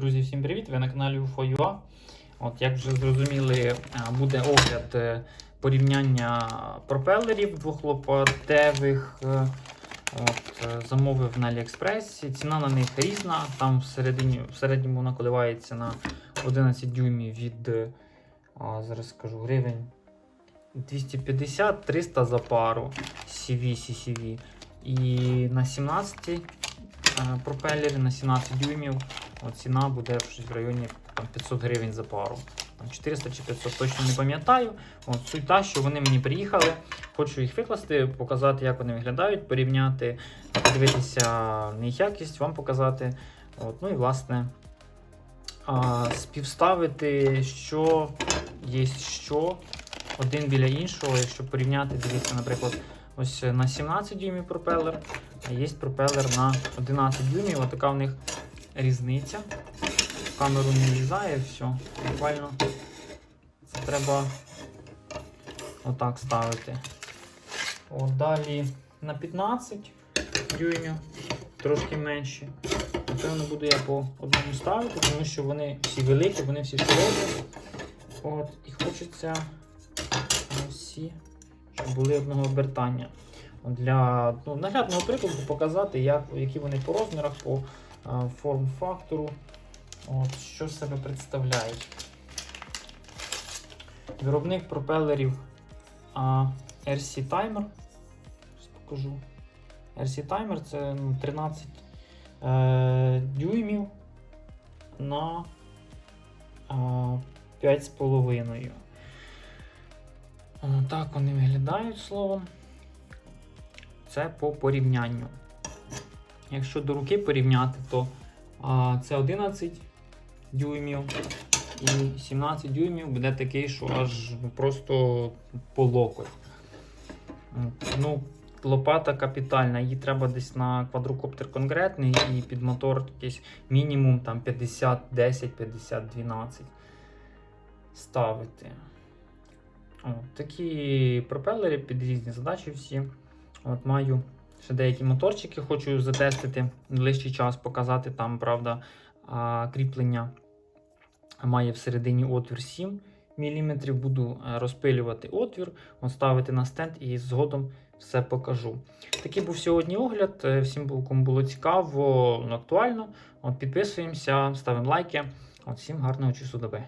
Друзі, всім привіт! Ви на каналі UFO.ua. От, як вже зрозуміли, буде огляд е, порівняння пропелерів двохлопатевих. е, От, е, замовив на AliExpress. Ціна на них різна. Там всередині, в середньому вона коливається на 11 дюймів від е, зараз скажу гривень 250-300 за пару CV, CCV. І на 17 е, пропелері, на 17 дюймів от ціна буде щось в районі там, 500 гривень за пару. Там 400 чи 500, точно не пам'ятаю. От Суть та, що вони мені приїхали. Хочу їх викласти, показати, як вони виглядають, порівняти, подивитися на їх якість, вам показати. От, ну і власне а, співставити, що є що один біля іншого, якщо порівняти, дивіться, наприклад, ось на 17 дюймів пропелер, а є пропелер на 11 дюймів. Отака в них різниця. Камеру не влізає, все. Буквально це треба отак ставити. От далі на 15 дюймів, трошки менші. Напевно, буду я по одному ставити, тому що вони всі великі, вони всі широкі. От, і хочеться всі, щоб були одного обертання. Для ну, наглядного прикладу показати, як, які вони по розмірах, по форм-фактору, от, що з себе представляють. Виробник пропелерів а, RC Timer. Покажу. RC Timer це ну, 13 е, дюймів на а, 5,5. Так вони виглядають словом. Це по порівнянню. Якщо до руки порівняти, то а, це 11 дюймів і 17 дюймів буде такий, що аж просто по локоть. Ну, лопата капітальна, її треба десь на квадрокоптер конкретний і під мотор якийсь мінімум там 50, 10, 50, 12 ставити. Такі пропелери під різні задачі всі. От Маю ще деякі моторчики, хочу затестити ближчий час, показати. Там, правда, кріплення має всередині отвір 7 мм. Буду е, розпилювати отвір, от ставити на стенд і згодом все покажу. Такий був сьогодні огляд. Е, Всім кому було цікаво, актуально. От Підписуємося, ставимо лайки. От, Всім гарного часу доби.